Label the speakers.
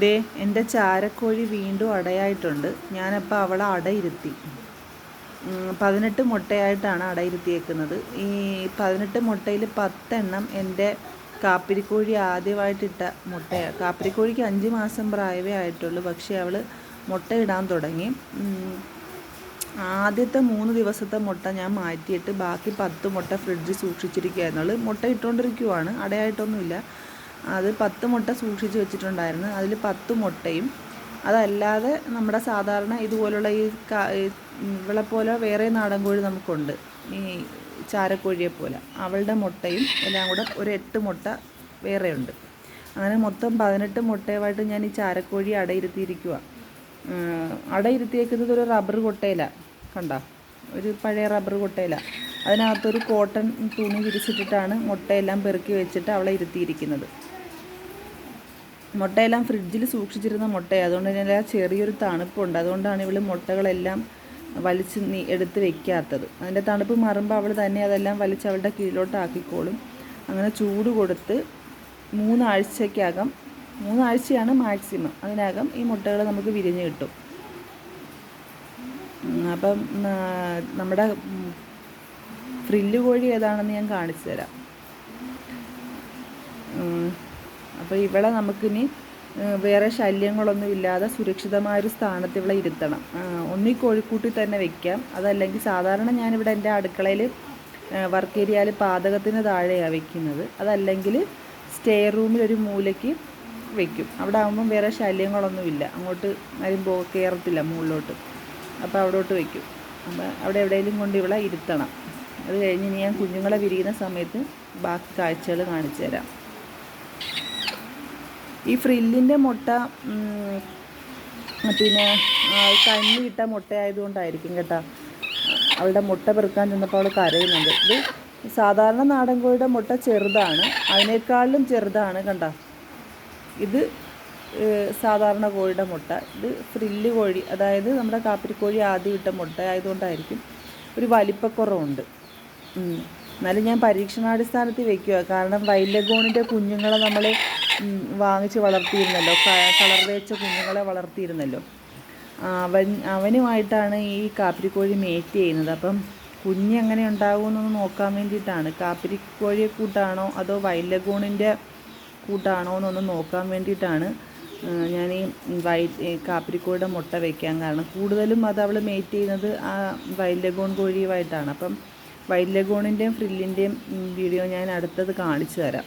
Speaker 1: ദേ എന്റെ ചാരക്കോഴി വീണ്ടും അടയായിട്ടുണ്ട്. ഞാനപ്പോൾ അവളെ അടയിരുത്തി. പതിനെട്ട് മുട്ടയായിട്ടാണ് അടയിരുത്തിയേക്കുന്നത്. ഈ പതിനെട്ട് മുട്ടയിൽ പത്തെണ്ണം എന്റെ കാപ്പിരിക്കോഴി ആദ്യമായിട്ടിട്ട മുട്ടയാണ് കാപ്പിരിക്കോഴിക്ക് അഞ്ച് മാസം പ്രായമേ ആയിട്ടുള്ളൂ. പക്ഷേ അവൾ മുട്ടയിടാൻ തുടങ്ങി. ആദ്യത്തെ മൂന്ന് ദിവസത്തെ മുട്ട ഞാൻ മാറ്റിയിട്ട് ബാക്കി പത്ത് മുട്ട ഫ്രിഡ്ജിൽ സൂക്ഷിച്ചിരിക്കുകയായിരുന്നു. മുട്ട ഇട്ടുകൊണ്ടിരിക്കുവാണ്. അടയായിട്ടൊന്നുമില്ല. അത് പത്ത് മുട്ട സൂക്ഷിച്ച് വെച്ചിട്ടുണ്ടായിരുന്നു. അതിൽ പത്ത് മുട്ടയും. അതല്ലാതെ നമ്മുടെ സാധാരണ ഇതുപോലുള്ള ഈ ഇവളെ പോലെ വേറെ നാടൻ കോഴി നമുക്കുണ്ട്. ഈ ചാരക്കോഴിയെ പോലെ. അവളുടെ മുട്ടയും എല്ലാം കൂടെ ഒരു എട്ട് മുട്ട വേറെയുണ്ട് അങ്ങനെ മൊത്തം പതിനെട്ട് മുട്ടയുമായിട്ട് ഞാൻ ഈ ചാരക്കോഴി അടയിരുത്തിയിരിക്കുക അടയിരുത്തിയേക്കുന്നത് ഒരു റബ്ബർ കൊട്ടയില. കണ്ട? ഒരു പഴയ റബ്ബർ കൊട്ടയില. അതിനകത്തൊരു കോട്ടൺ തുണി വിരിച്ചിട്ടിട്ടാണ് മുട്ടയെല്ലാം പെറുക്കി വെച്ചിട്ട് അവളെ ഇരുത്തിയിരിക്കുന്നത്. മുട്ടയെല്ലാം ഫ്രിഡ്ജിൽ സൂക്ഷിച്ചിരുന്ന മുട്ടയാണ് അതുകൊണ്ട് തന്നെ ചെറിയൊരു തണുപ്പുണ്ട്. അതുകൊണ്ടാണ് ഇവൾ മുട്ടകളെല്ലാം വലിച്ച് നീ എടുത്ത് വെക്കാത്തത്. അതിന്റെ തണുപ്പ് മാറുമ്പോൾ അവൾ തന്നെ അതെല്ലാം വലിച്ച് അവളുടെ കീഴിലോട്ടാക്കിക്കോളും. അങ്ങനെ ചൂട് കൊടുത്ത് മൂന്നാഴ്ചക്കകം മൂന്നാഴ്ചയാണ് മാക്സിമം അതിനകം ഈ മുട്ടകൾ നമുക്ക് വിരിഞ്ഞ് കിട്ടും. അപ്പം നമ്മുടെ ഫ്രില്ല് കോഴി ഏതാണെന്ന് ഞാൻ കാണിച്ചു തരാം. അപ്പോൾ ഇവിടെ നമുക്കിനി വേറെ ശല്യങ്ങളൊന്നും ഇല്ലാതെ സുരക്ഷിതമായൊരു സ്ഥാനത്ത് ഇവിടെ ഇരുത്തണം. ഒന്നീ കോഴിക്കൂട്ടിൽ തന്നെ വെക്കാം. അതല്ലെങ്കിൽ സാധാരണ ഞാനിവിടെ എന്റെ അടുക്കളയിൽ വർക്ക് ഏരിയയിൽ പാതകത്തിന് താഴെയാണ് വെക്കുന്നത്. അതല്ലെങ്കിൽ സ്റ്റേ റൂമിൽ ഒരു മൂലയ്ക്ക് വെക്കും. അവിടെ ആകുമ്പം വേറെ ശല്യങ്ങളൊന്നുമില്ല അങ്ങോട്ട് ആരും പോ കയറത്തില്ല മുകളിലോട്ട്. അപ്പോൾ അവിടോട്ട് വെക്കും. അപ്പോൾ അവിടെ എവിടെയെങ്കിലും കൊണ്ട് ഇവിടെ ഇരുത്തണം. അത് കഴിഞ്ഞ് ഇനി ഞാൻ കുഞ്ഞുങ്ങളെ വിരിയുന്ന സമയത്ത് ബാക്കി കാഴ്ചകൾ കാണിച്ചു തരാം. ഈ ഫ്രില്ലിന്റെ മുട്ട പിന്നെ ആ, കഞ്ഞി ഇട്ട മുട്ടയായതുകൊണ്ടായിരിക്കും കേട്ടോ. അവളുടെ മുട്ട പെറുക്കാൻ ചെന്നപ്പോൾ അവൾ കരയുന്നുണ്ട്. ഇത് സാധാരണ നാടൻ കോഴിയുടെ മുട്ട ചെറുതാണ് അതിനേക്കാളും ചെറുതാണ് കണ്ട. ഇത് സാധാരണ കോഴിയുടെ മുട്ട. ഇത് ഫ്രില്ല് കോഴി അതായത് നമ്മുടെ കാപ്പിരിക്കോഴി ആദ്യം ഇട്ട മുട്ട ആയതുകൊണ്ടായിരിക്കും ഒരു വലിപ്പക്കുറവുണ്ട്. എന്നാലും ഞാൻ പരീക്ഷണാടിസ്ഥാനത്തിൽ വെക്കുക. കാരണം വൈലഗോണിന്റെ കുഞ്ഞുങ്ങളെ നമ്മൾ വാങ്ങിച്ച് വളർത്തിയിരുന്നല്ലോ. കളർ തേച്ച കുഞ്ഞുങ്ങളെ വളർത്തിയിരുന്നല്ലോ. അവൻ അവനുമായിട്ടാണ് ഈ കാപ്പിരിക്കോഴി മേറ്റ് ചെയ്യുന്നത്. അപ്പം കുഞ്ഞ് എങ്ങനെ ഉണ്ടാകുമെന്നൊന്ന് നോക്കാൻ വേണ്ടിയിട്ടാണ്. കാപ്പിരിക്കോഴിയെ കൂട്ടാണോ അതോ വൈലഗൂണിന്റെ കൂട്ടാണോ എന്നൊന്ന് നോക്കാൻ വേണ്ടിയിട്ടാണ് ഞാൻ ഈ വൈ കാപ്പിരിക്കോഴിയുടെ മുട്ട വയ്ക്കാൻ കാരണം. കൂടുതലും അത് അവൾ മേറ്റ് ചെയ്യുന്നത് ആ വൈൽഡ് കോഴിയുമായിട്ടാണ്. അപ്പം വൈൽഡ് ഫ്രില്ലിന്റെയും വീഡിയോ ഞാൻ അടുത്തത് കാണിച്ചു തരാം.